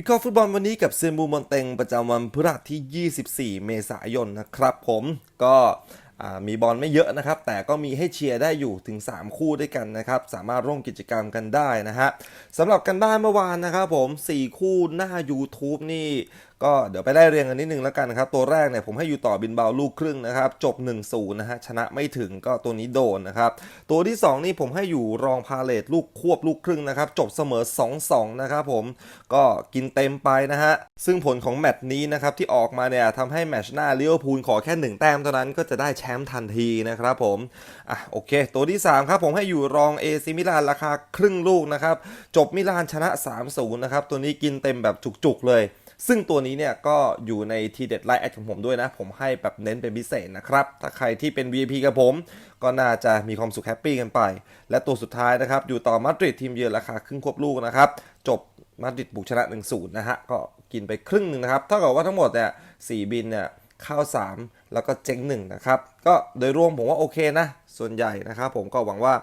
วิเคราะห์ฟุตบอลวันนี้กับเซนบูมอนเต็งประจำวันพฤหัสที่ 24 เมษายนนะครับผมก็มีบอลไม่เยอะนะครับ แต่ก็มีให้เชียร์ได้อยู่ถึง 3 คู่ด้วยกันนะครับ สามารถร่วมกิจกรรมกันได้นะฮะสำหรับกันบ้านเมื่อวานนะครับผม 4 คู่หน้า YouTube นี่ ก็เดี๋ยวไปได้เรียงกันนิดนึงแล้วกันนะครับ ตัวแรกเนี่ยผมให้อยู่ต่อบินเบาลูกครึ่งนะครับ จบ1-0นะฮะชนะไม่ถึงก็ตัวนี้โดนนะครับ ตัวที่ 2 นี่ผมให้อยู่รองพาเลตลูกควบลูกครึ่งนะครับ จบเสมอ 2-2 นะครับผมก็กินเต็มไปนะฮะ ซึ่งผลของแมตช์นี้นะครับ ที่ออกมาเนี่ยทำให้แมตช์หน้าลิเวอร์พูลขอแค่ 1 แต้มเท่านั้นก็จะได้แชมป์ทันทีนะครับผมอะโอเค ตัวที่ 3 ครับผมให้อยู่รองเอซิมิลานราคาครึ่งลูกนะครับจบมิลานชนะ 3-0นะครับตัวนี้กินเต็มแบบจุกๆเลย ซึ่งตัวนี้เนี่ยก็อยู่ในทีเด็ดไลน์แอดของผมด้วยนะ ผมให้แบบเน้นเป็นพิเศษนะครับ ถ้าใครที่เป็น VIP กับผม ก็น่าจะมีความสุขแฮปปี้กันไป และตัวสุดท้ายนะครับ อยู่ต่อมาดริดทีมเยือนราคาครึ่งควบลูกนะครับ จบมาดริดบุกชนะ 1-0 นะฮะ ก็กินไปครึ่งหนึ่งนะครับ เท่ากับว่าทั้งหมดเนี่ยสบินเนี่ยเข้า 3 แล้วก็เจ๊งหนึ่งนะครับ ก็โดยรวมผมว่าโอเคนะ ส่วนใหญ่นะครับผมก็หวังว่า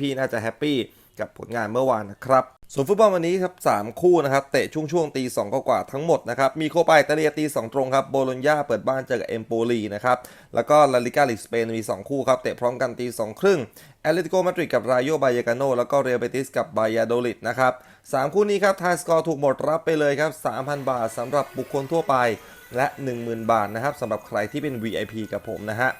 พี่ๆน่าจะแฮปปี้ กับผลงานเมื่อวานนะครับ ส่วนฟุตบอลวันนี้ครับ3คู่นะครับเตะช่วงช่วงตี2กว่าทั้งหมดนะครับมีโคปาอิตาเลียตี2ตรงครับโบโลญญาเปิดบ้านเจอกับเอมโปลีนะครับแล้วก็ลาลิกาลิกสเปนมี 2 คู่ครับเตะพร้อมกันตี2ครึ่งแอตเลติโกมาดริดกับรายโยบายากาโนแล้วก็เรอัลเบติสกับบายาโดลิดนะครับ3คู่นี้ครับทายสกอร์ถูกหมดรับไปเลยครับ3,000 บาทสำหรับบุคคลทั่วไปและ 10,000 บาทนะครับสำหรับใครที่เป็น VIP กับผมนะฮะ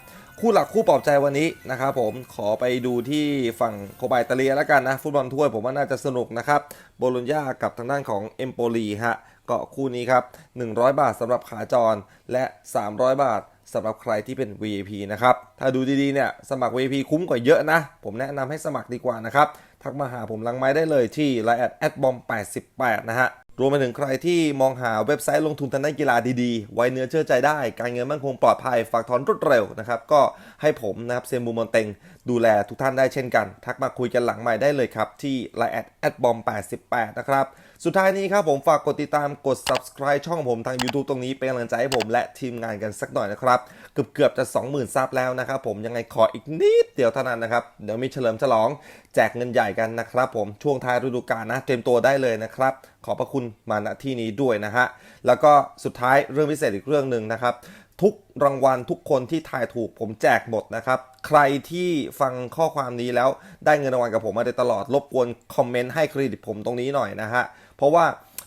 คู่หลักคู่ปลอบใจวันนี้นะครับผมขอไปดูที่ฝั่งโคบาอิตาเลียแล้วกันนะฟุตบอลถ้วยผมว่าน่าจะสนุกนะครับโบโลญญากับทางด้านของเอมโปลีฮะก็คู่นี้ครับ 100 บาทสำหรับขาจรและ 300 บาทสำหรับใครที่เป็น VIP นะครับ ถ้าดูดีๆเนี่ยสมัคร VIP คุ้มกว่าเยอะนะ ผมแนะนำให้สมัครดีกว่านะครับ ทักมาหาผมลังไม้ได้เลยที่ line at at bomb 88 นะฮะ รวมไปถึงใครที่มองหาเว็บไซต์ลงทุนทางด้านกีฬาดีๆ ไว้เนื้อเชื่อใจได้ การเงินมั่นคงปลอดภัย ฝากถอนรวดเร็วนะครับ ก็ให้ผมนะครับเซมูมอนเต็งดูแลทุกท่านได้เช่นกัน ทักมาคุยกันหลังใหม่ได้เลยครับ ที่ line at at bomb 88 นะครับ สุดท้ายนี้ครับผมฝากกดติดตามกด subscribe ช่องผมทาง YouTube ตรงนี้เป็นกำลังใจให้ผมและทีมงานกันสักหน่อยนะครับ เกือบเกือบจะ 20,000 ซับแล้วนะครับผมยังไงขออีกนิดเดียวเท่านั้นนะครับ เดี๋ยวมีเฉลิมฉลอง แจกเงินใหญ่กันนะครับผมช่วงท้ายฤดูกาลนะ เตรียมตัวได้เลยนะครับ ขอบพระคุณมาณที่นี้ด้วยนะฮะแล้วก็สุดท้ายเรื่องพิเศษอีกเรื่องหนึ่งนะครับทุกรางวัลทุกคนที่ทายถูกผมแจกหมดนะครับ ใครที่ฟังข้อความนี้แล้วได้เงินรางวัลกับผมมาโดยตลอดรบกวนคอมเมนต์ให้เครดิตผมตรงนี้หน่อยนะฮะ เพราะว่า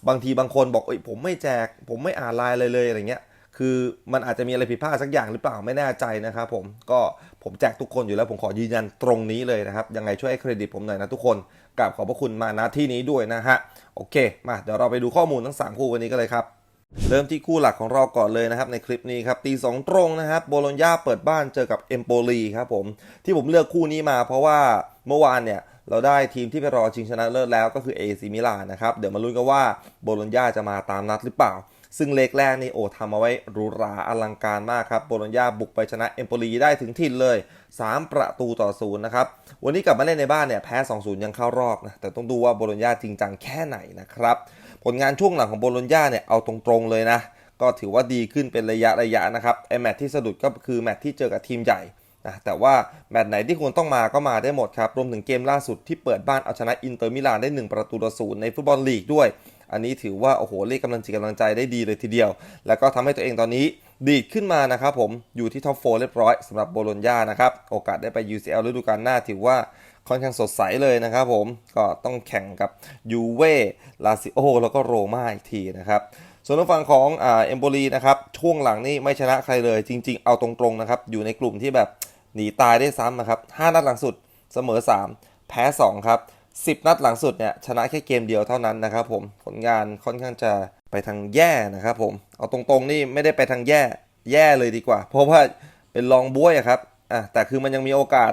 บางทีบางคนบอกเอ้ยผมไม่แจก ผมไม่อ่านไลน์เลยเลยอะไรเงี้ยคือมันอาจจะมีอะไรผิดพลาดสักอย่างหรือเปล่าไม่แน่ใจนะครับผมก็ผมแจกทุกคนอยู่แล้วผมขอยืนยันตรงนี้เลยนะครับ ยังไงช่วยให้เครดิตผมหน่อยนะทุกคนกราบขอบพระคุณมาณที่นี้ด้วยนะฮะโอเค มาเดี๋ยวเราไปดูข้อมูลทั้ง 3 คู่วันนี้กันเลยครับ เริ่มที่คู่หลักของเราก่อนเลยนะครับ ในคลิปนี้ครับตีสองตรงนะครับโบโลญญาเปิดบ้านเจอกับเอมโปลีครับผมที่ผมเลือกคู่นี้มาเพราะว่าเมื่อวานเนี่ย เราได้ทีมที่ไปรอชิงชนะเลิศแล้วก็คือเอซิมิลานนะครับ เดี๋ยวมาลุ้นกันว่าโบโลญญาจะมาตามนัดหรือเปล่า ซึ่งเลกแรกนี่โอ้ทำเอาไว้หรูหราอลังการมากครับ โบโลญญาบุกไปชนะเอมโปลีได้ถึงถิ่นเลย 3 ประตูต่อศูนย์นะครับ วันนี้กลับมาเล่นในบ้านเนี่ยแพ้2-0ยังเข้ารอบนะ แต่ต้องดูว่าโบโลญญาจริงจังแค่ไหนนะครับ ผลงานช่วงหลังของโบโลญญาเนี่ยเอาตรงๆเลยนะ ก็ถือว่าดีขึ้นเป็นระยะระยะนะครับ ไอแมตที่สะดุดก็คือแมตที่เจอกับทีมใหญ่ นะแต่ว่าแมตช์ไหนที่ควรต้องมาก็มาได้หมดครับ รวมถึงเกมล่าสุดที่เปิดบ้านเอาชนะอินเตอร์มิลานได้ 1 ประตูต่อศูนย์ในฟุตบอลลีกด้วย อันนี้ถือว่า โอ้โหเรียกกำลังจิตกำลังใจได้ดีเลยทีเดียว แล้วก็ทำให้ตัวเองตอนนี้ดีดขึ้นมานะครับผมอยู่ที่ท็อปโฟเรียบร้อยสำหรับโบโลญญานะครับโอกาสได้ไป UCL ฤดูกาลหน้าถือว่าค่อนข้างสดใสเลยนะครับผมก็ต้องแข่งกับยูเว่ลาซิโอแล้วก็โรม่าอีกทีนะครับส่วนทางฝั่งของอเอมโบลีนะครับช่วงหลังนี่ไม่ชนะใครเลยจริง ๆ เอาตรงๆนะครับอยู่ในกลุ่มที่แบบ หนีตายได้ซ้ำนะครับ 5 นัดหลังสุดเสมอ 3 แพ้ 2 ครับ 10 นัดหลังสุดเนี่ยชนะแค่เกมเดียวเท่านั้นนะครับผมผลงานค่อนข้างจะไปทางแย่นะครับผมเอาตรงๆนี่ไม่ได้ไปทางแย่แย่เลยดีกว่า เพราะว่าเป็นรองบ้วยอะครับอะแต่คือมันยังมีโอกาส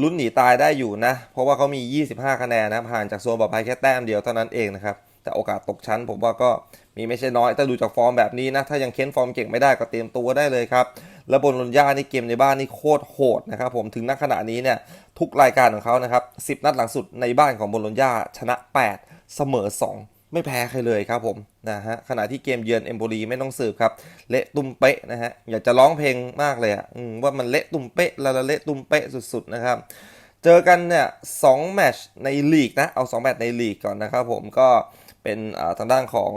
ลุ้นหนีตายได้อยู่นะ เพราะว่าเขามี 25 คะแนนนะครับห่างจากโซนปลอดภัยแค่แต้มเดียวเท่านั้นเองนะครับ แต่โอกาสตกชั้น ผมว่าก็มีไม่ใช่น้อยแต่ดูจากฟอร์มแบบนี้นะ ถ้ายังเค้นฟอร์มเก่งไม่ได้ก็เตรียมตัวได้เลยครับแล้วบนลนย่านี่เกมในบ้านนี่โคตรโหดนะครับผมถึงณขณะนี้เนี่ยทุกรายการของเขานะครับ10 นัดหลังสุดในบ้านของบนลนย่าชนะ 8 เสมอ 2ไม่แพ้ใครเลยครับผมนะฮะขณะที่เกมเยือนเอมโบรีไม่ต้องสืบครับ เละตุ้มเป๊ะนะฮะอยากจะร้องเพลงมากเลยอะว่ามันเละตุ้มเป๊ะละละเละตุ้มเป๊ะสุดๆนะครับ เจอกันเนี่ยสองแมตช์ในลีกนะ เอา2แมตช์ในลีกก่อนนะครับผมก็ เป็นทางด้านของ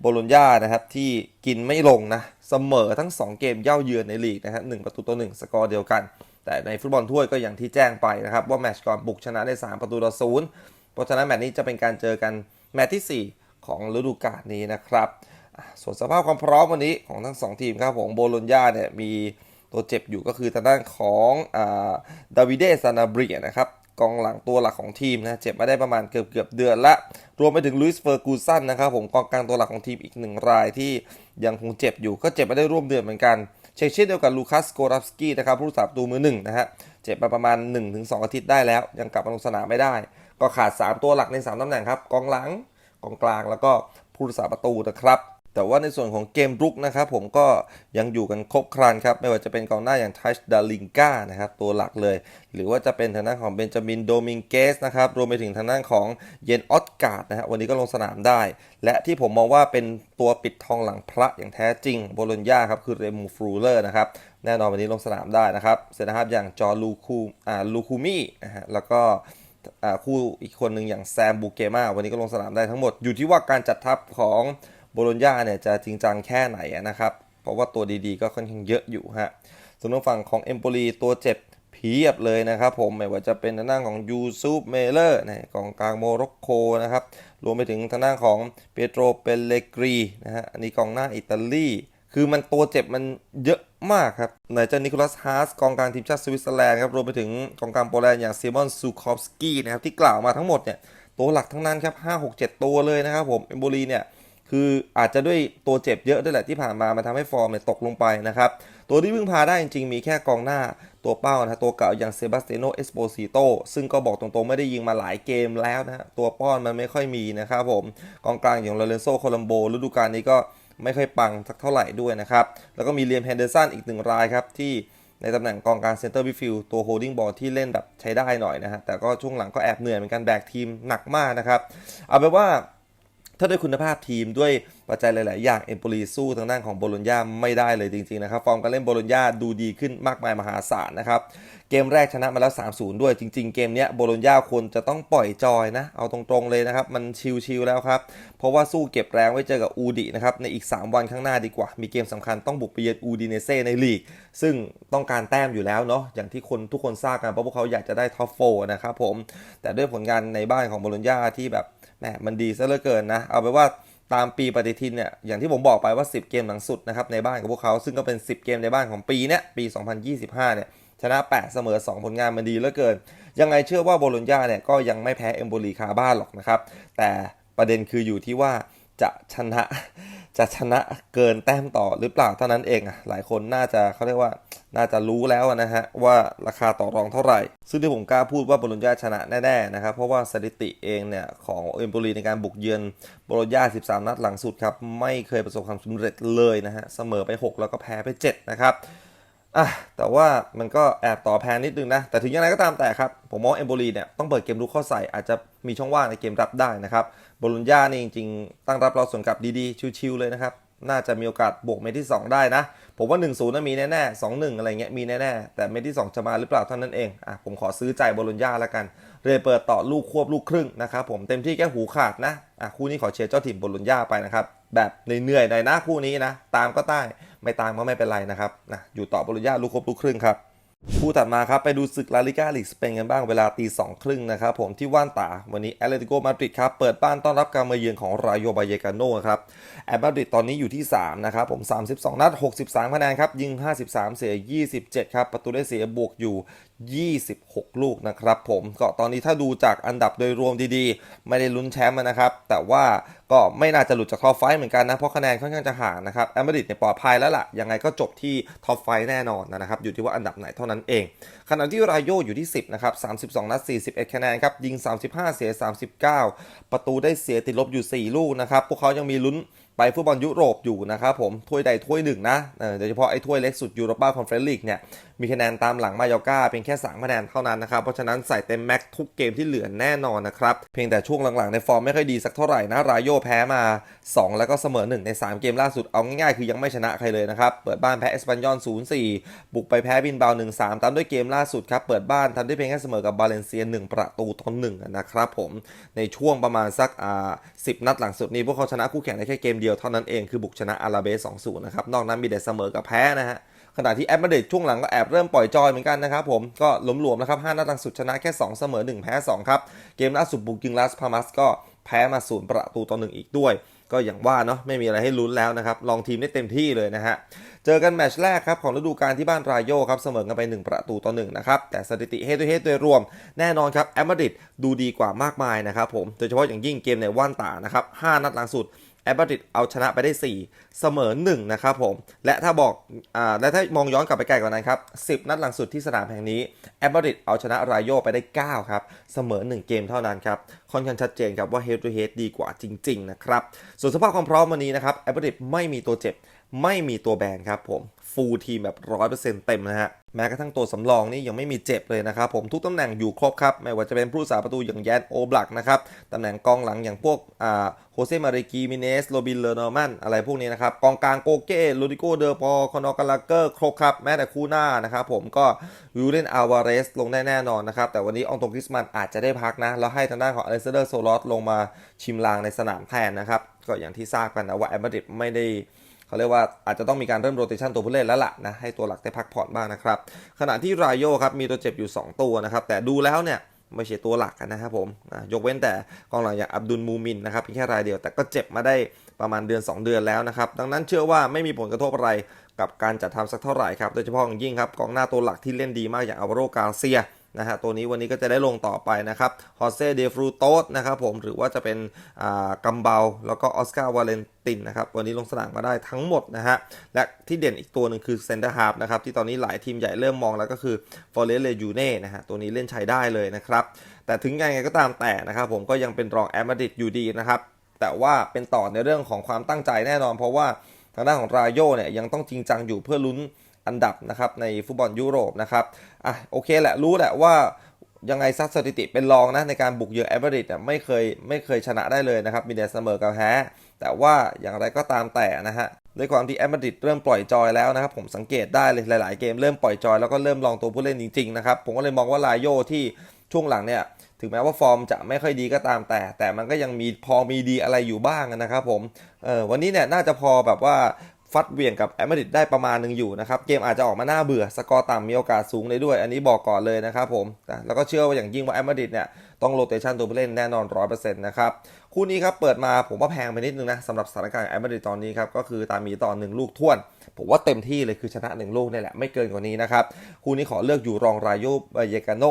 โบโลญญานะครับที่กินไม่ลงนะเสมอทั้ง 2 เกมเย่าเยือนในลีกนะฮะหนึ่งประตูต่อหนึ่งสกอร์เดียวกัน แต่ในฟุตบอลถ้วยก็อย่างที่แจ้งไปนะครับ ว่าแมตช์ก่อนบุกชนะได้ 3 ประตูต่อศูนย์เพราะฉะนั้นแมตช์นี้จะเป็นการเจอกันแมตช์ทีสี่4 ของฤดูกาลนี้นะครับส่วนสภาพความพร้อมวันนี้ของทั้งสองทีมครับผมโบโลญญาเนี่ยมีตัวเจ็บอยู่ก็คือทางด้านของดาวิเดซานาเบรียนะครับ กองหลังตัวหลักของทีมนะเจ็บมาได้ประมาณเกือบเกือบเดือนละ รวมไปถึงลุยส์เฟอร์กูสันนะครับผมกองกลางตัวหลักของทีมอีกหนึ่งรายที่ยังคงเจ็บอยู่ก็เจ็บมาได้ร่วมเดือนเหมือนกันเช่นเช่นเดียวกับลูคัสโกรับสกี้นะครับผู้รักษาประตูมือหนึ่งนะฮะเจ็บมาประมาณ 1-2 อาทิตย์ได้แล้ว ยังกลับมาลงสนามไม่ได้ ก็ขาด 3 ตัวหลักใน 3ตำแหน่งครับกองหลังกองกลางแล้วก็ผู้รักษาประตูนะครับ แต่ว่าในส่วนของเกมรุกนะครับผมก็ยังอยู่กันครบครันครับ ไม่ว่าจะเป็นกองหน้าอย่างทัชดาลิงกานะครับตัวหลักเลย หรือว่าจะเป็นทางด้านของเบนจามินโดมิงเกสนะครับรวมไปถึงทางด้านของเยนออสการ์ดนะฮะวันนี้ก็ลงสนามได้ และที่ผมมองว่าเป็นตัวปิดทองหลังพระอย่างแท้จริงโบโลญญาครับคือเรมูฟรูเลอร์นะครับแน่นอนวันนี้ลงสนามได้นะครับเซนนะครับอย่างจอร์ลูคูอ่าลูคูมี่นะฮะแล้วก็คู่อีกคนหนึ่งอย่างแซมบูเกมาวันนี้ก็ลงสนามได้ทั้งหมดอยู่ที่ว่าการจัดทัพของ โบโลญญาเนี่ยจะจริงจังแค่ไหนนะครับ เพราะว่าตัวดีๆก็ค่อนข้างเยอะอยู่ฮะส่วนทางฝั่งของเอมโปลีตัวเจ็บเพียบเลยนะครับผมไม่ว่าจะเป็นทางด้านของยูซูปเมเลอร์นะกองกลางโมร็อกโกนะครับรวมไปถึงทางด้านของเปโตรเปเลกรีนะฮะอันนี้กองหน้าอิตาลีคือมันตัวเจ็บมันเยอะมากครับไหนจะนิโคลัสฮาร์สกองกลางทีมชาติสวิตเซอร์แลนด์ครับรวมไปถึงกองกลางโปแลนด์อย่างเซมอนซูคอฟสกี้นะครับที่กล่าวมาทั้งหมดเนี่ยตัวหลักทั้งนั้นครับ5 6 7 ตัวเลยนะครับผมเอมโบลีเนี่ย คืออาจจะด้วยตัวเจ็บเยอะด้วยแหละที่ผ่านมามันทำให้ฟอร์มเนี่ยตกลงไปนะครับ ตัวที่พึ่งพาได้จริงๆ มีแค่กองหน้าตัวเป้านะตัวเก่าอย่างเซบาสเตโนเอสโปซิโตซึ่งก็บอกตรงๆ ไม่ได้ยิงมาหลายเกมแล้วนะฮะตัวป้อนมันไม่ค่อยมีนะครับผม กองกลางอย่างโรเลนโซโคลัมโบฤดูกาลนี้ก็ไม่ค่อยปังสักเท่าไหร่ด้วยนะครับ แล้วก็มีเลียมแฮนเดอร์สันอีกหนึ่งรายครับที่ในตำแหน่งกองกลางเซนเตอร์บิฟิลตัวโฮดดิ้งบอลที่เล่นแบบใช้ได้หน่อยนะฮะแต่ก็ช่วงหลังก็แอบเหนื่อยเหมือนกันแบกทีมหนักมากนะครับเอาเป็นว่า ถ้าด้วยคุณภาพทีมด้วยปัจจัยหลาย ๆ อย่างเอมโปลีสู้ทางด้านของโบโลญญาไม่ได้เลยจริง ๆ นะครับ ฟอร์มการเล่นโบโลญญาดูดีขึ้นมากมายมหาศาลนะครับ เกมแรกชนะมาแล้ว 3-0 ด้วยจริง ๆ เกมนี้โบโลญญาควรจะต้องปล่อยจอยนะ เอาตรง ๆ เลยนะครับ มันชิล ๆ แล้วครับ เพราะว่าสู้เก็บแรงไว้เจอกับอูดินะครับในอีก 3 วันข้างหน้าดีกว่า มีเกมสำคัญต้องบุกไปเยือนอูดิเนเซ่ในลีก ซึ่งต้องการแต้มอยู่แล้วเนาะอย่างที่คนทุกคนทราบกันเพราะพวกเขาอยากจะได้ท็อปโฟนะครับผมแต่ด้วยผลงานในบ้านของโบโลญญาที่แบบ แหมมันดีซะเหลือเกินนะ เอาไปว่าตามปีปฏิทินเนี่ย อย่างที่ผมบอกไปว่า 10 เกมหลังสุดนะครับในบ้านกับพวกเขา ซึ่งก็เป็น 10 เกมในบ้านของปีเนี้ยปี 2025 เนี่ยชนะ 8 เสมอ 2 ผลงานมันดีเหลือเกิน ยังไงเชื่อว่าโบโลญญาเนี่ยก็ยังไม่แพ้เอมโบลีคาบ้านหรอกนะครับ แต่ประเด็นคืออยู่ที่ว่าจะชนะ จะชนะเกินแต้มต่อหรือเปล่าเท่านั้นเองอะหลายคนน่าจะเขาเรียกว่าน่าจะรู้แล้วนะฮะว่าราคาต่อรองเท่าไหร่ ซึ่งที่ผมกล้าพูดว่าโบโลญญาชนะแน่ๆนะครับเพราะว่าสถิติเองเนี่ยของเอมโบลีในการบุกเยือนโบโลญญา 13 นัดหลังสุดครับไม่เคยประสบความสำเร็จเลยนะฮะเสมอไป 6 แล้วก็แพ้ไป 7 นะครับอะแต่ว่ามันก็แอบต่อแพนนิดนึงนะ แต่ถึงยังไงก็ตามแต่ครับ ผมมองเอมโบลีเนี่ยต้องเปิดเกมรุกเข้าใส่อาจจะมีช่องว่างในเกมรับได้นะครับ โบลุญญานี่จริงๆ ตั้งรับเราส่วนกลับดีๆ ชิวๆเลยนะครับ น่าจะมีโอกาสบวกเมตที่ 2 ได้นะ ผมว่า 1-0น่ะมีแน่ๆ2-1 อะไรเงี้ยมีแน่ๆ แต่เมตที่ 2 จะมาหรือเปล่าเท่านั้นเองอะผมขอซื้อใจโบลุญญาแล้วกันเลยเปิดต่อลูกควบลูกครึ่งนะครับผมเต็มที่แค่หูขาดนะอะคู่นี้ขอเชียร์เจ้าถิ่นโบลุญญาไปนะครับแบบเหนื่อยๆหน่อยนะคู่นี้นะตามก็ได้ไม่ตามก็ไม่เป็นไรนะครับนะอยู่ต่อโบลุญญาลูกควบลูกครึ่งครับ คู่ถัดมาครับไปดูศึกลาลิก้าลีกสเปนกันบ้างเวลาตีสองครึ่งนะครับผมที่ว่านตา วันนี้แอตเลติโกมาดริดครับ เปิดบ้านต้อนรับการมาเยือนของรายโยบายเยกาโน่ครับแอตมาดริดตอนนี้อยู่ที่ 3 นะครับผม 32 นัด 63คะแนนครับ ยิง 53 เสีย 27 ครับ ประตูได้เสียบวกอยู่ 26 ลูกนะครับผมก็ตอนนี้ถ้าดูจากอันดับโดยรวมดีๆ ไม่ได้ลุ้นแชมป์นะครับ แต่ว่าก็ไม่น่าจะหลุดจากท็อปไฟเหมือนกันนะ เพราะคะแนนค่อนข้างจะห่างนะครับแอมาดริดเนี่ยปลอดภัยแล้วล่ะ ยังไงก็จบที่ท็อปไฟแน่นอนนะครับ อยู่ที่ว่าอันดับไหนเท่านั้นเองขณะที่รายโยอยู่ที่ 10 นะครับ 32 นัด 41 คะแนนครับ ยิง 35 เสีย 39 ประตูได้เสียติดลบอยู่ 4 ลูกนะครับ พวกเขายังมีลุ้น ไปฟุตบอลยุโรปอยู่นะครับผมถ้วยใดถ้วยหนึ่งนะโดยเฉพาะไอ้ถ้วยเล็กสุดยูโรปาคอนเฟอเรนซ์ลีกเนี่ยมีคะแนนตามหลังมายอร์กาเพียงแค่3คะแนนเท่านั้นนะครับเพราะฉะนั้นใส่เต็มแม็กทุกเกมที่เหลือแน่นอนนะครับเพียงแต่ช่วงหลังๆในฟอร์มไม่ค่อยดีสักเท่าไหร่นะรายโยแพ้มา 2 แล้วก็เสมอ 1 ใน 3 เกมล่าสุดเอาง่ายๆคือยังไม่ชนะใครเลยนะครับเปิดบ้านแพ้เอสปันยอน0-4 บุกไปแพ้บินบาว1-3ตามด้วยเกมล่าสุดครับเปิดบ้านทำได้เพียงแค่เสมอกับบาเลนเซีย1ประตูต่อ1นะครับผมในช่วงประมาณสักอ่า10 นัดหลังสุดนี้พวกเขาชนะคู่แข่งได้แค่เกมเดียวเท่านั้นเองคือบุกชนะอาราเบส2-0นะครับนอกนั้นมีแต่เสมอกับแพ้นะฮะขณะที่แอตมาดริดช่วงหลังก็แอบเริ่มปล่อยจอยเหมือนกันนะครับผมก็หลวมนะครับ5นัดหลังสุดชนะแค่ 2 เสมอ 1 แพ้ 2 ครับ เกมล่าสุดบุกยิงลาสพามัสก็แพ้มาศูนย์ประตูต่อหนึ่งอีกด้วย ก็อย่างว่าเนาะไม่มีอะไรให้ลุ้นแล้วนะครับ ลองทีมได้เต็มที่เลยนะฮะ เจอกันแมตช์แรกครับของฤดูกาลที่บ้านรายโยครับเสมอกันไป 1 ประตูต่อ1นะครับ แต่สถิติเฮด o เฮดโดยรวม แน่นอนครับแอตมาดริดดูดีกว่ามากมายนะครับผมโดยเฉพาะอย่างยิ่งเกมในว่านตานะครับ5นัดหลังสุด แอตมาดริดเอาชนะไปได้ 4 เสมอ 1 นะครับผม และถ้าบอกอ่าและถ้ามองย้อนกลับไปไกลกว่านั้นครับ 10 นัดหลังสุดที่สนามแห่งนี้แอตมาดริดเอาชนะรายโยไปได้ 9 ครับ เสมอ 1 เกมเท่านั้นครับ ค่อนข้างชัดเจนครับว่าเฮดทูเฮดดีกว่าจริง ๆ นะครับ ส่วนสภาพความพร้อมวันนี้นะครับแอตมาดริดไม่มีตัวเจ็บ ไม่มีตัวแบนครับผมฟูลทีมแบบ 100%เต็มนะฮะ แม้กระทั่งตัวสำรองนี่ยังไม่มีเจ็บเลยนะครับผมทุกตำแหน่งอยู่ครบครับ ไม่ว่าจะเป็นผู้รักษาประตูอย่างแยนโอบลักนะครับตำแหน่งกองหลังอย่างพวกอ่าโฮเซมาริกีมิเนส โรบินเลอร์นอร์มัน อะไรพวกนี้นะครับ กองกลางโกเก้ลูดิโกเดอร์ปอคอนอกาลาเกอร์ ครบครับ แม้แต่คู่หน้านะครับผมก็ยูเรนอาวาเรสลงได้แน่นอนนะครับ แต่วันนี้องโตกริสมันอาจจะได้พักนะ แล้วให้ทางด้านของอเลสเดอร์โซลอสลงมาชิมลางในสนามแทนนะครับก็อย่างที่ทราบกันนะว่าแอตมาดริดไม่ได้ เขาเรียกว่าอาจจะต้องมีการเริ่มโรเตชันตัวผู้เล่นแล้วล่ะนะให้ตัวหลักได้พักผ่อนบ้างนะครับขณะที่รายโยครับมีตัวเจ็บอยู่ 2 ตัวนะครับแต่ดูแล้วเนี่ยไม่ใช่ตัวหลักนะครับผมนะยกเว้นแต่กองหลังอย่างอับดุลมูมินนะครับเพียงแค่รายเดียวแต่ก็เจ็บมาได้ประมาณเดือน 2 เดือนแล้วนะครับ ดังนั้นเชื่อว่าไม่มีผลกระทบอะไรกับการจัดทำสักเท่าไหร่ครับ โดยเฉพาะอย่างยิ่งครับกองหน้าตัวหลักที่เล่นดีมากอย่างอาวโรกาเซีย นะฮะตัวนี้วันนี้ก็จะได้ลงต่อไปนะครับฮอเซ่เดฟรูโตสนะครับผมหรือว่าจะเป็นอ่ากัมเบาแล้วก็ออสการ์วาเลนตินนะครับวันนี้ลงสนามมาได้ทั้งหมดนะฮะและที่เด่นอีกตัวหนึ่งคือเซนเตอร์ฮาร์ฟนะครับที่ตอนนี้หลายทีมใหญ่เริ่มมองแล้วก็คือฟอเรสเลยูเน่นะฮะตัวนี้เล่นใช้ได้เลยนะครับแต่ถึงยังไงก็ตามแต่นะครับผมก็ยังเป็นรองแอมมาดริดอยู่ดีนะครับแต่ว่าเป็นต่อในเรื่องของความตั้งใจแน่นอน เพราะว่าทางด้านของรายโยเนี่ยยังต้องจริงจังอยู่เพื่อลุ้น อันดับนะครับในฟุตบอลยุโรปนะครับอะโอเคแหละรู้แหละว่ายังไงซัดสถิติเป็นรองนะในการบุกเยือนแอเวอริดเนี่ยไม่เคยไม่เคยชนะได้เลยนะครับมีแต่เสมอกับแพ้แต่ว่าอย่างไรก็ตามแต่นะฮะด้วยความที่แอตมาดริดเริ่มปล่อยจอยแล้วนะครับผมสังเกตได้เลยหลาย ๆ เกมเริ่มปล่อยจอยแล้วก็เริ่มลองตัวผู้เล่นจริง ๆ นะครับ ผมก็เลยมองว่าลายโยที่ช่วงหลังเนี่ยถึงแม้ว่าฟอร์มจะไม่ค่อยดีก็ตามแต่ แต่มันก็ยังมีพอมีดีอะไรอยู่บ้างนะครับผมเออวันนี้เนี่ยน่าจะพอแบบว่า ฟัดเวียงกับแอตมาดริดได้ประมาณหนึ่งอยู่นะครับ เกมอาจจะออกมาหน้าเบื่อ สกอร์ต่ำมีโอกาสสูงเลยด้วย อันนี้บอกก่อนเลยนะครับผม แล้วก็เชื่อว่าอย่างยิ่งว่าแอตมาดริดเนี่ยต้องโรเตชันตัวผู้เล่นแน่นอนร้อยเปอร์เซ็นต์นะครับ คู่นี้ครับเปิดมาผมว่าแพงไปนิดนึงนะสำหรับสถานการณ์แอตมาดริดตอนนี้ครับก็คือตามมีต่อหนึ่งลูกท่วน ผมว่าเต็มที่เลยคือชนะหนึ่งลูกนี่แหละไม่เกินกว่านี้นะครับคู่นี้ขอเลือกอยู่รองรายโยเยกาโน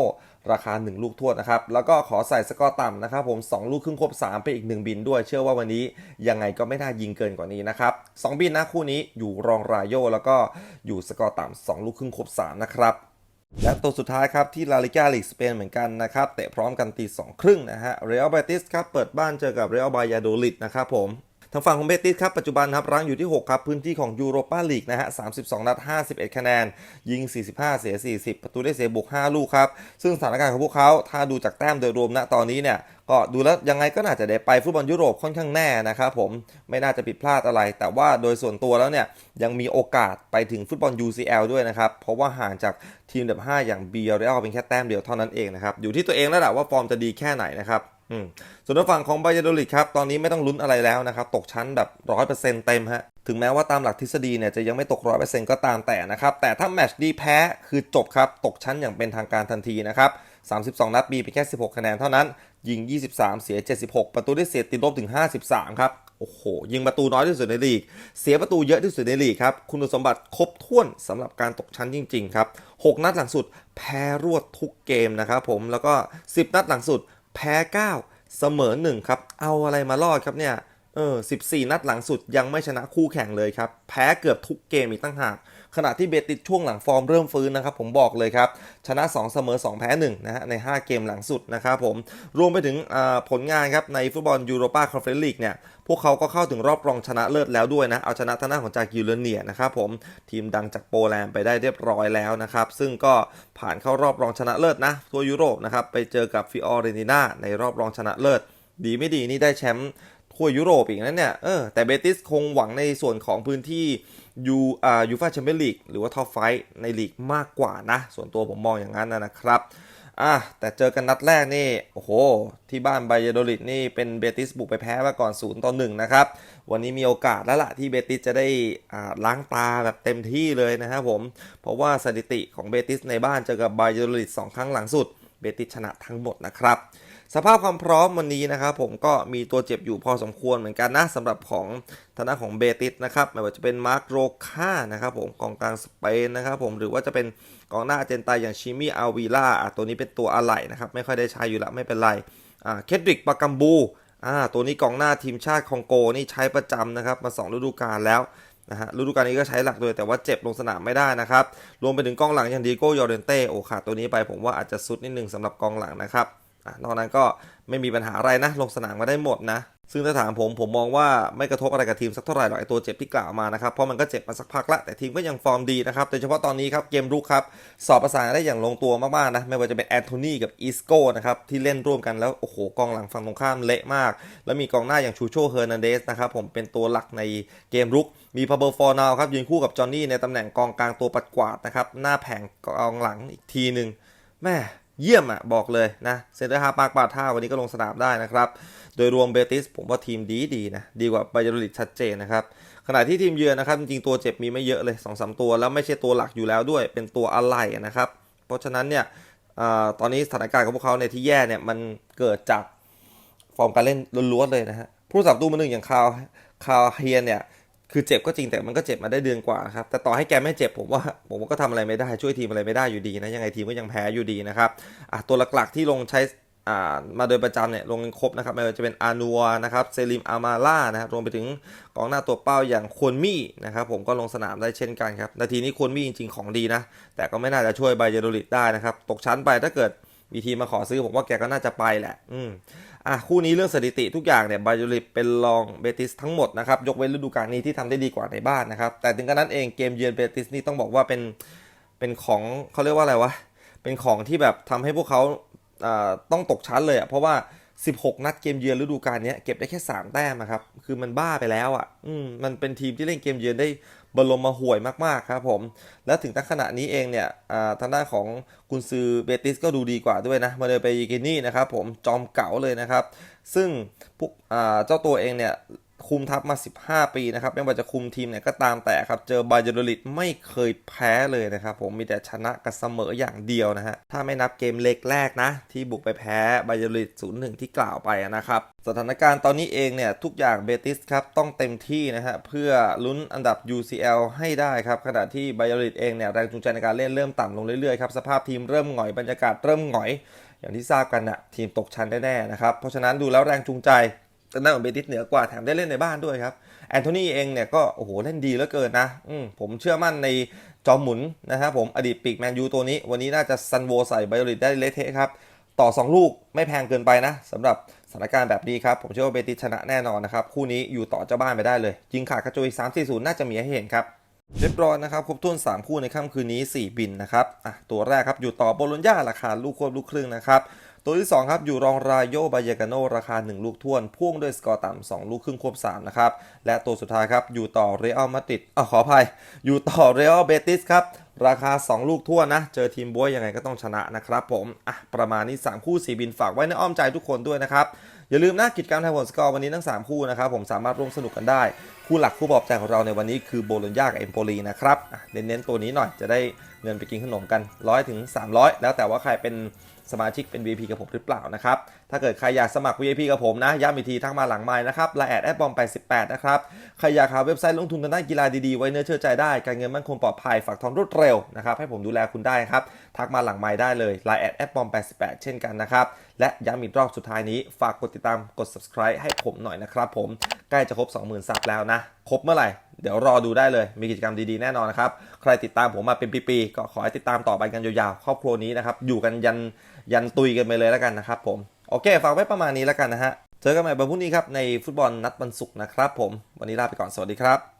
ราคา 1 ลูกทวดนะครับ แล้วก็ขอใส่สกอร์ต่ำนะครับผม 2 ลูกครึ่งครบ 3 ไปอีก 1 บินด้วย เชื่อว่าวันนี้ยังไงก็ไม่น่ายิงเกินกว่านี้นะครับ 2 บินนะคู่นี้อยู่รองรายโยแล้วก็อยู่สกอร์ต่ำ2ลูกครึ่งครบ 3 นะครับ และตัวสุดท้ายครับที่ลาลิกาลีกสเปนเหมือนกันนะครับเตะพร้อมกันตีสองครึ่งนะฮะเรอัลเบติสครับเปิดบ้านเจอกับเรอัลบายาโดลิดนะครับผมางฝั่งของเบติสครับปัจจุบันครับรั้งอยู่ที่ 6 ครับ พื้นที่ของยูโรปาลีกนะฮะ 32 นัด 51 คะแนน ยิง 45 เสีย 40 ประตูได้เสียบุก5 ลูกครับ ซึ่งสถานการณ์ของพวกเขาถ้าดูจากแต้มโดยรวมณตอนนี้เนี่ยก็ดูแล้วยังไงก็น่าจะได้ไปฟุตบอลยุโรปค่อนข้างแน่นะครับผมไม่น่าจะผิดพลาดอะไร แต่ว่าโดยส่วนตัวแล้วเนี่ยยังมีโอกาสไปถึงฟุตบอล UCL ด้วยนะครับ เพราะว่าห่างจากทีมอันดับ 5 อย่าง b r e a l เป็นแค่แต้มเดียวเท่านั้นเองนะครับอยู่ที่ตัวเองแล้วแหละว่าฟอร์มจะดีแค่ไหนนะครับ ส่วนทางฝั่งของไบยาโดลิดครับ ตอนนี้ไม่ต้องลุ้นอะไรแล้วนะครับ ตกชั้นแบบ100%เปอร์เซ็นต็มฮะ ถึงแม้ว่าตามหลักทฤษฎีเนี่ยจะยังไม่ตก100%ก็ตามแต่นะครับ แต่ถ้าแมตช์ดีแพ้คือจบครับ ตกชั้นอย่างเป็นทางการทันทีนะครับ 32 นัดมีไปแค่ 16 คะแนนเท่านั้น ยิง 23 เสีย 76 ประตูได้เสียติดลบถึง 53 ครับ โอ้โห ยิงประตูน้อยที่สุดในลีก เสียประตูเยอะที่สุดในลีกครับ คุณสมบัติครบถ้วนสำหรับการตกชั้นจริง ๆ ครับ 6 นัดหลังสุด แพ้รวดทุกเกมนะครับผม แล้วก็ 10 นัดหลังสุด แพ้ 9 เสมอ 1 ครับ เอาอะไรมารอดครับเนี่ย เออ 14 นัดหลังสุดยังไม่ชนะคู่แข่งเลยครับ แพ้เกือบทุกเกมอีกตั้งหาก ขณะที่เบติสช่วงหลังฟอร์มเริ่มฟื้นนะครับผมบอกเลยครับชนะ 2 เสมอ 2 แพ้1นะฮะใน 5 เกมหลังสุดนะครับผมรวมไปถึงผลงานครับในฟุตบอลยูโรปาคอนเฟอเรนซ์ลีกเนี่ยพวกเขาก็เข้าถึงรอบรองชนะเลิศแล้วด้วยนะ เอาชนะทางด้านของจากิวเลเนียนะครับผมทีมดังจากโปแลนด์ไปได้เรียบร้อยแล้วนะครับ ซึ่งก็ผ่านเข้ารอบรองชนะเลิศนะทัวยุโรปนะครับไปเจอกับฟิออเรนติน่าในรอบรองชนะเลิศ ดีไม่ดีนี่ได้แชมป์ทั่วยุโรปอีกนะเนี่ยเออแต่เบติสคงหวังในส่วนของพื้นที่ ยูอ่ายูฟาแชมเปี้ยนลีกหรือว่าท็อปไฟในลีกมากกว่านะ ส่วนตัวผมมองอย่างนั้นนะครับอะแต่เจอกันนัดแรกนี่ โอ้โห ที่บ้านไบยโดริดนี่เป็นเบติสบุกไปแพ้มาก่อน0ต่อ1นะครับ วันนี้มีโอกาสแล้วล่ะที่เบติสจะได้อ่าล้างตาแบบเต็มที่เลยนะครับผม เพราะว่าสถิติของเบติสในบ้านเจอกับไบยโดริด2 ครั้งหลังสุด เบติสชนะทั้งหมดนะครับ สภาพความพร้อมวันนี้นะครับผมก็มีตัวเจ็บอยู่พอสมควรเหมือนกันนะสำหรับของทางด้านของเบติสนะครับไม่ว่าจะเป็นมาร์คโรคานะครับผมกองกลางสเปนนะครับผมหรือว่าจะเป็นกองหน้าเจนไตน์อย่างชิมี่อาวีล่าตัวนี้เป็นตัวอะไหล่นะครับไม่ค่อยได้ใช้อยู่และไม่เป็นไรอ่าเคดริกปากัมบูอ่าตัวนี้กองหน้าทีมชาติคองโกนี่ใช้ประจำนะครับมาสองฤดูกาลแล้วนะฮะฤดูกาลนี้ก็ใช้หลักด้วยแต่ว่าเจ็บลงสนามไม่ได้นะครับ รวมไปถึงกองหลังอย่างดีโก้ยอร์เดนเต้โอขาดตัวนี้ไปผมว่าอาจจะสุดนิดนึงสำหรับกองหลังนะครับ นอกนั้นก็ไม่มีปัญหาอะไรนะ ลงสนามมาได้หมดนะ ซึ่งถ้าถามผมผมมองว่าไม่กระทบอะไรกับทีมสักเท่าไหร่หรอกไอตัวเจ็บที่กล่าวมานะครับ เพราะมันก็เจ็บมาสักพักละแต่ทีมก็ยังฟอร์มดีนะครับโดยเฉพาะตอนนี้ครับเกมรุกครับ สอบประสานได้อย่างลงตัวมากๆนะ ไม่ว่าจะเป็นแอนโทนีกับอีสโก้นะครับที่เล่นร่วมกันแล้ว โอ้โหกองหลังฝั่งตรงข้ามเละมาก แล้วมีกองหน้าอย่างชูโชเฮอร์นันเดสนะครับผมเป็นตัวหลักในเกมรุก มีพาเบอร์ฟอร์นาวครับยืนคู่กับจอห์นนี่ในตำแหน่งกองกลางตัวปัดกวาดนะครับหน้าแผงกองหลังอีกทีหนึ่งแม่ เยี่ยมอะบอกเลยนะเซนเตอร์ฮาปากปาท่าวันนี้ก็ลงสนามได้นะครับ โดยรวมเบติสผมว่าทีมดีดีนะดีกว่าไบยาโดลิดชัดเจนนะครับขณะที่ทีมเยือนนะครับจริงๆตัวเจ็บมีไม่เยอะเลย2อสตัวแล้วไม่ใช่ตัวหลักอยู่แล้วด้วย เป็นตัวอะไหล่นะครับ เพราะฉะนั้นเนี่ยอตอนนี้สถานการณ์ของพวกเขาในที่แย่เนี่ยมันเกิดจากฟอร์มการเล่นล้วนๆเลยนะฮะผู้สับตูมือหนึ่งอย่างคาร์คาร์เฮียนเนี่ย คือเจ็บก็จริงแต่มันก็เจ็บมาได้เดือนกว่าครับแต่ต่อให้แกไม่เจ็บผมว่าผมว่าก็ทำอะไรไม่ได้ช่วยทีมอะไรไม่ได้อยู่ดีนะยังไงทีมก็ยังแพ้อยู่ดีนะครับอะตัวหลักๆที่ลงใช้อ่ามาโดยประจำเนี่ยลงกันครบนะครับไม่ว่าจะเป็นอานัวนะครับเซริมอามาล่านะครับรวมไปถึงกองหน้าตัวเป้าอย่างควรมี่นะครับผมก็ลงสนามได้เช่นกันครับ นาทีนี้ควรมี่จริง ๆ ของดีนะ แต่ก็ไม่น่าจะช่วยไบเยโดริดได้นะครับ ตกชั้นไปถ้าเกิด มีทีมาขอซื้อผมว่าแกก็น่าจะไปแหละ อืมอะคู่นี้เรื่องสถิติทุกอย่างเนี่ยบา y ลิปเป็นรองเบติสทั้งหมดนะครับ ยกเว้นฤดูกาลนี้ที่ทำได้ดีกว่าในบ้านนะครับ แต่ถึงกระนั้นเองเกมเยือนเบติสนี่ต้องบอกว่าเป็นเป็นของเขาเรียกว่าอะไรวะ เป็นของที่แบบทำให้พวกเขาต้องตกชั้นเลยอะ่ะเพราะว่า 16 นัดเกมเยือนฤดูกาลนี้เก็บได้แค่ 3 แต้มครับ คือมันบ้าไปแล้วอะ่ะ อืมมันเป็นทีมที่เล่นเกมเยือนได้ บรมมาห่วยมากๆครับผม และถึงตั้งขณะนี้เองเนี่ยทางด้านของกุนซือเบติสก็ดูดีกว่าด้วยนะ มาเลยไปยิกินี่นะครับผมจอมเก๋าเลยนะครับ ซึ่งพวกเจ้าตัวเองเนี่ย คุมทัพมา 15 ปีนะครับ ไม่ว่าจะคุมทีมไหนก็ตามแต่ครับ เจอบา y าโดลิดไม่เคยแพ้เลยนะครับ ผมมีแต่ชนะกับเสมออย่างเดียวนะฮะ ถ้าไม่นับเกมเล็กแรกนะ ที่บุกไปแพ้บา y าโดลิด0-1 ที่กล่าวไปนะครับ สถานการณ์ตอนนี้เองเนี่ย ทุกอย่างเบติสครับ ต้องเต็มที่นะฮะ เพื่อลุ้นอันดับ UCL ให้ได้ครับ ขณะที่บา y าโดลิดเองเนี่ยแรงจูงใจในการเล่นเริ่มต่ำลงเรื่อยๆครับสภาพทีมเริ่มหงอยบรรยากาศเริ่มหงอย อย่างที่ทราบกันนะทีมตกชั้นแน่ๆนะครับเพราะฉะนั้นดูแล้วแรงจูงใจ ทางด้านของเบติสเหนือกว่าแถมได้เล่นในบ้านด้วยครับแอนโทนีเองเนี่ยก็โอ้โหเล่นดีเหลือเกินนะอืผมเชื่อมั่นในจอมหมุนนะครับผมอดีตปีกแมนยูตัวนี้ วันนี้น่าจะซันโวใส่ไบโอลิตได้เละเทะครับ ต่อ 2 ลูกไม่แพงเกินไปนะสำหรับสถานการณ์แบบนี้ครับ ผมเชื่อว่าเบติสชนะแน่นอนนะครับ คู่นี้อยู่ต่อเจ้าบ้านไปได้เลย ยิงขาดกระจุย3 4 0 น่าจะมีให้เห็นครับเรียบร้อยนะครับ ครบถ้วน 3 คู่ในค่ำคืนนี้ 4 บินนะครับอะตัวแรกครับอยู่ต่อโบโลญญาราคาลูกควบลูกครึ่งนะครับ ตัวที่ 2 ครับ อยู่รองรายโยบายากาโนราคา 1 ลูกท่วน พ่วงด้วยสกอร์ต่ำ2ลูกครึ่งควบ3นะครับ และตัวสุดท้ายครับ อยู่ต่อเรอัลมาดริดอะขออภัย อยู่ต่อเรอัลเบติสครับ ราคา 2 ลูกท่วนนะ เจอทีมบวยยังไงก็ต้องชนะนะครับผมอะประมาณนี้ 3 คู่ 4 บินฝากไว้ในอ้อมใจทุกคนด้วยนะครับ อย่าลืมนะกิจกรรมทายผลสกอร์วันนี้ทั้ง 3 คู่นะครับผมสามารถร่วมสนุกกันได้ คู่หลักคู่ปลอบใจของเราในวันนี้คือโบโลญญากับเอมโปลีนะครับเน้นๆตัวนี้หน่อยจะได้เงินไปกินขนมกัน100ถึง300 แล้วแต่ว่าใครเป็น สมาชิกเป็น VIP กับผมหรือเปล่านะครับ ถ้าเกิดใครอยากสมัคร VIP กับผมนะ ย้ำอีกทีทักมาหลังไม้นะครับไลน์แอดแอดบอม88 นะครับ ใครอยากหาเว็บไซต์ลงทุนทางด้านกีฬาดีๆ ไว้เนื้อเชื่อใจได้ การเงินมั่นคงปลอดภัย ฝากทองรวดเร็วนะครับ ให้ผมดูแลคุณได้ครับ ทักมาหลังไม้ได้เลยไลน์แอดแอดบอม88 เช่นกันนะครับ และย้ำอีกรอบสุดท้ายนี้ ฝากกดติดตาม กด subscribe ให้ผมหน่อยนะครับผม ใกล้จะครบ 20,000ซับแล้วนะ ครบเมื่อไหร่ เดี๋ยวรอดูได้เลย มีกิจกรรมดีๆแน่นอนนะครับ ใครติดตามผมมาเป็นปีๆ ก็ขอให้ติดตามต่อไปกันยาวๆ ครอบครัวนี้นะครับ อยู่กันยันยันตุยกันไปเลยแล้วกันนะครับผม โอเคฝากไว้ประมาณนี้แล้วกันนะฮะ เจอกันใหม่วันพรุ่งนี้ครับในฟุตบอลนัดวันศุกร์นะครับผม วันนี้ลาไปก่อน สวัสดีครับ